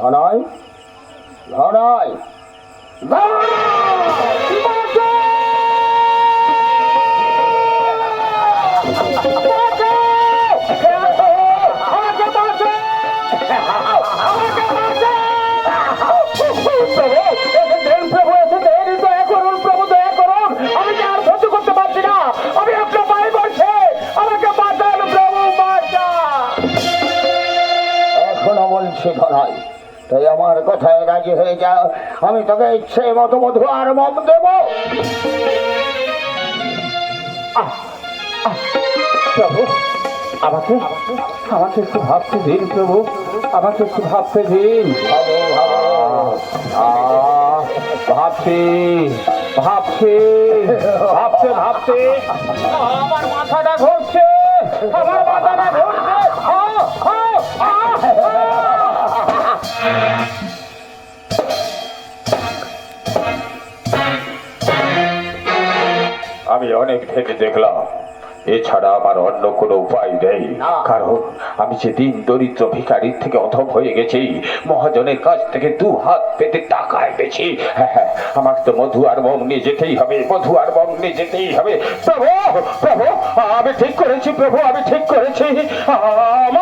ধনয় ধনয় প্রভু এসেছেন তাই আমার কথায় রাজি হয়ে যা আমি তোকে ইচ্ছে মতো মধু আর মম দেব। প্রভু আমাকে আমাকে একটু ভাবতে দিন প্রভু আমাকে একটু ভাবতে দিন। ভাবছি ভাবছি ভাবতে ভাবতে। আমার মাথাটা অনেক ভেবে দেখলাম। এছাড়া আমার অন্য কোনো উপায় নেই। কারণ আমি যে দিন দরিদ্র ভিকারির থেকে অধম হয়ে গেছি মহাজনের কাছ থেকে দু হাত পেতে টাকা পেয়েছি আমার হ্যাঁ আমাকে তো মধু আর মম নিয়ে যেতেই হবে মধু আর মম নিয়ে যেতেই হবে। প্রভু প্রভু আমি ঠিক করেছি প্রভু আমি ঠিক করেছি। আমার আমার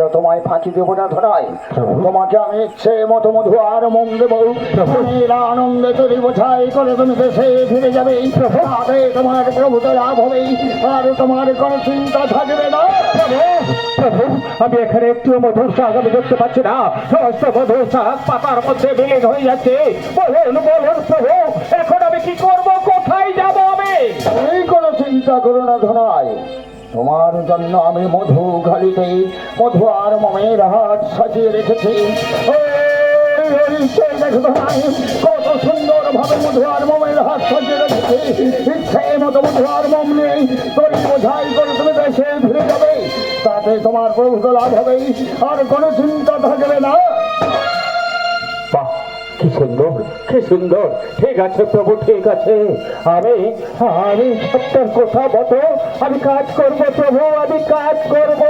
আমিও তোমায় ফাঁকি দেবো না ধরাই তোমাকে আমি ইচ্ছে মতো মধু আর মন দেবো। আনন্দে তৈরি বোঝাই করে তুমি দেশে ফিরে যাবে। তাতে তোমার প্রভুত লাভ হবে আর তোমার কোনো চিন্তা থাকবে না। প্রভু আমি এখানে একটু মধুর শাক আমি দেখতে পাচ্ছি না। সমস্ত মধুর শাক পাতার মধ্যে বিলীন হয়ে যাচ্ছে। বলুন বলুন প্রভু এখন আমি কি করব? কোথায় যাব আমি? এই কোনো চিন্তা করো না ধরাই তোমার জন্য আমি মধু গালিতে মধু আর মমের হাত সাজিয়ে রেখেছি। কত সুন্দর ভাবে মধু আর মমের হাত সাজিয়ে রেখেছি। ইচ্ছে মতো মধু আর মম নেই, তোর বোঝাই করে তুমি দেশে ফিরে যাবে, তাতে তোমার প্রভুত লাভ হবে আর কোনো চিন্তা থাকবে না। বাহ! কি সুন্দর কি সুন্দর। ঠিক আছে প্রভু, ঠিক আছে। আমি আমি সত্যের কথা মতো আমি কাজ করব প্রভু, আমি কাজ করব।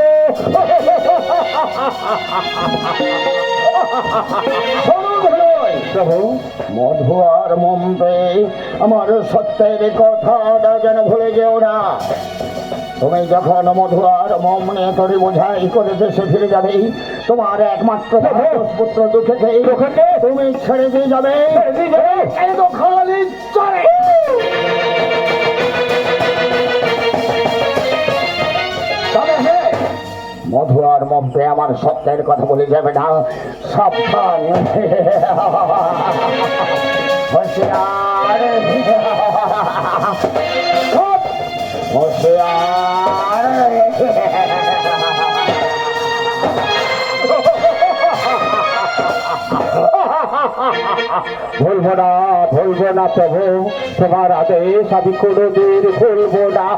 প্রভু, মধু আর মম পেয়ে আমার সত্যের কথাটা যেন ভুলে যেও না। তুমি যখন মধু আর মম নিয়ে তরি বোঝাই করে দেশে ফিরে যাবে। তোমার একমাত্র পুত্র দুঃখে ওখানে তুমি ছেড়ে দিয়ে যাবে। এই তো খালি চলে! তবে মধু আর মম পেয়ে আমার সত্যের কথা বলে যাবে না। সাবধান। হুঁশিয়ার ভুলবো না ভুলবো না প্রভু তোমার আদেশ আমি কোনোদিন ভুলবো না।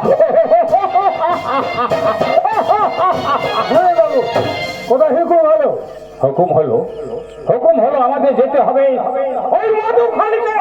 কোথায় হুকুম হলো? হুকুম হলো? হুকুম হলো আমাদের যেতে হবে। ওই মধু খালিতে